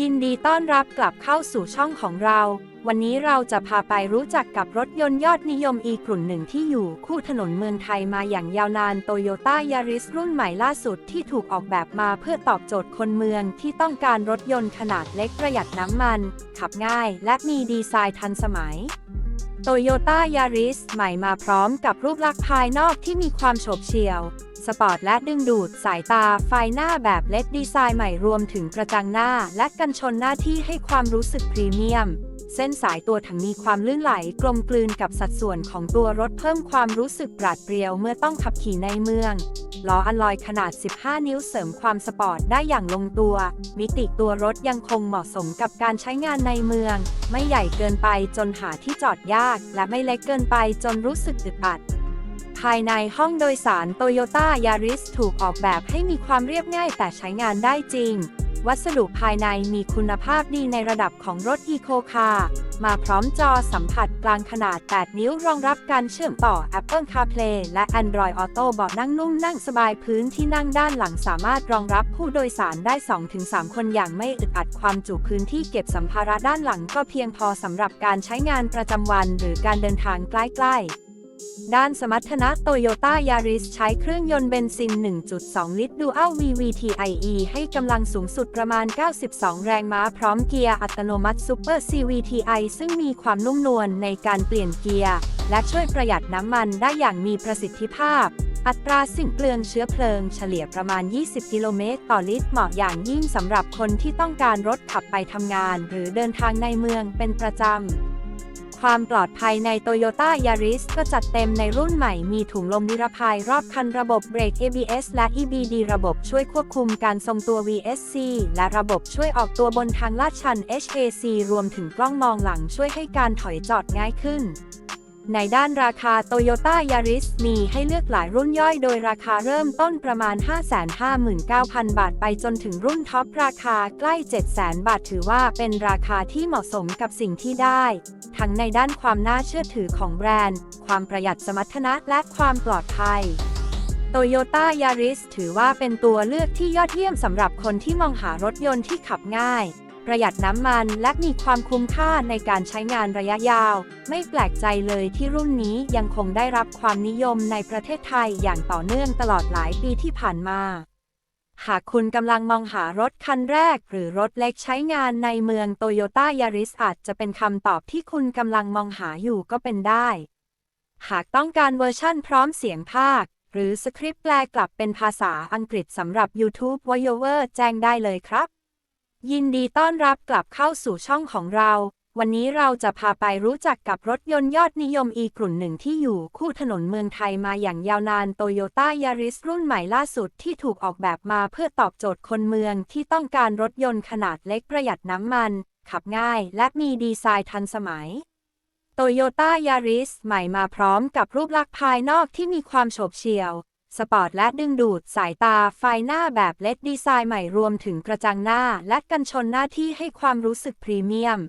ยินดีต้อนรับกลับเข้าสู่ช่องของเรา วันนี้เราจะพาไปรู้จักกับรถยนต์ยอดนิยมอีกลุ่นหนึ่งที่อยู่คู่ถนนเมืองไทยมาอย่างยาวนานโตโยต้ายาริสรุ่นใหม่ล่าสุดที่ถูกออกแบบมาเพื่อตอบโจทย์คนเมืองที่ต้องการรถยนต์ขนาดเล็กประหยัดน้ำมัน ขับง่ายและมีดีไซน์ทันสมัยโตโยต้ายาริสใหม่มาพร้อมกับรูปลักษณ์ภายนอกที่มีความโฉบเฉี่ยว สปอร์ตและดึงดูดสายตาไฟหน้าแบบเล็ดดีไซน์ใหม่รวมถึงกระจังหน้าและกันชนหน้าที่ให้ความรู้สึกพรีเมียม เส้นสายตัวถังมีความลื่นไหลกลมกลืนกับสัดส่วนของตัวรถเพิ่มความรู้สึกปราดเปรียวเมื่อต้องขับขี่ในเมืองล้ออัลลอยขนาด 15 นิ้วเสริมความสปอร์ตได้อย่างลงตัว มิติตัวรถยังคงเหมาะสมกับการใช้งานในเมือง ไม่ใหญ่เกินไปจนหาที่จอดยาก และไม่เล็กเกินไปจนรู้สึกอึดอัด ภายในห้องโดยสารโตโยต้ายาริสถูกออกแบบให้มีความเรียบง่ายแต่ใช้งานได้จริง วัสดุภายในมีคุณภาพดีในระดับของรถอีโคคาร์มาพร้อมจอสัมผัสกลางขนาด 8 นิ้วรองรับการเชื่อมต่อ Apple CarPlay และ Android Auto เบาะนั่งนุ่มนั่งสบายพื้นที่นั่งด้านหลังสามารถรองรับผู้โดยสารได้ 2-3 คนอย่างไม่อึดอัดความจุพื้นที่เก็บสัมภาระด้านหลังก็เพียงพอสำหรับการใช้งานประจำวันหรือการเดินทางใกล้ๆ ด้านสมรรถนะโตโยต้ายาริสใช้เครื่องยนต์เบนซิน 1.2 ลิตร Dual VVTIE ให้กำลังสูงสุดประมาณ 92 แรงม้าพร้อมเกียร์อัตโนมัติ Super CVTi ซึ่งมีความนุ่มนวลในการเปลี่ยนเกียร์ และช่วยประหยัดน้ำมันได้อย่างมีประสิทธิภาพ อัตราสิ่งเปลืองเชื้อเพลิงเฉลี่ยประมาณ 20 กิโลเมตรต่อลิตรเหมาะอย่างยิ่งสำหรับคนที่ต้องการรถขับไปทำงาน หรือเดินทางในเมืองเป็นประจำ ความปลอดภัยใน Toyota Yaris ก็จัดเต็มในรุ่นใหม่มีถุงลมนิรภัยรอบคันระบบเบรก ABS และ EBD ระบบช่วยควบคุมการทรงตัว VSC และระบบช่วยออกตัวบนทางลาดชัน HAC รวมถึงกล้องมองหลังช่วยให้การถอยจอดง่ายขึ้น ในด้านราคา Toyota Yaris มีให้เลือกหลายรุ่นย่อยโดยราคาเริ่มต้นประมาณ 559,000 บาทไปจนถึงรุ่นท็อปราคาใกล้ 700,000 บาทถือว่าเป็นราคาที่เหมาะสมกับสิ่งที่ได้ ทั้งในด้านความน่าเชื่อถือของแบรนด์ ความประหยัดสมรรถนะและความปลอดภัย Toyota Yaris ถือว่าเป็นตัวเลือกที่ยอดเยี่ยมสำหรับคนที่มองหารถยนต์ที่ขับง่าย ประหยัดน้ำมันและมีความคุ้มค่าในการใช้งานระยะยาว ไม่แปลกใจเลยที่รุ่นนี้ยังคงได้รับความนิยมในประเทศไทยอย่างต่อเนื่องตลอดหลายปีที่ผ่านมา หากคุณกำลังมองหารถคันแรก หรือรถเล็กใช้งานในเมืองโตโยต้ายาริสอาจจะเป็นคำตอบที่คุณกำลังมองหาอยู่ก็เป็นได้ หากต้องการเวอร์ชั่นพร้อมเสียงภาคหรือสคริปต์แปลกลับเป็นภาษาอังกฤษสำหรับ YouTube v o i c e o v e r แจ้งได้เลยครับ ยินดีต้อนรับกลับเข้าสู่ช่องของเรา วันนี้เราจะพาไปรู้จักกับรถยนต์ยอดนิยมอีกลุ่นหนึ่งที่อยู่คู่ถนนเมืองไทยมาอย่างยาวนานโตโยต้ายาริสรุ่นใหม่ล่าสุดที่ถูกออกแบบมาเพื่อตอบโจทย์คนเมืองที่ต้องการรถยนต์ขนาดเล็กประหยัดน้ำมัน ขับง่ายและมีดีไซน์ทันสมัยโตโยต้ายาริสใหม่มาพร้อมกับรูปลักษณ์ภายนอกที่มีความโฉบเฉี่ยว สปอร์ตและดึงดูดสายตาไฟหน้าแบบเล็ดดีไซน์ใหม่รวมถึงกระจังหน้าและกันชนหน้าที่ให้ความรู้สึกพรีเมียม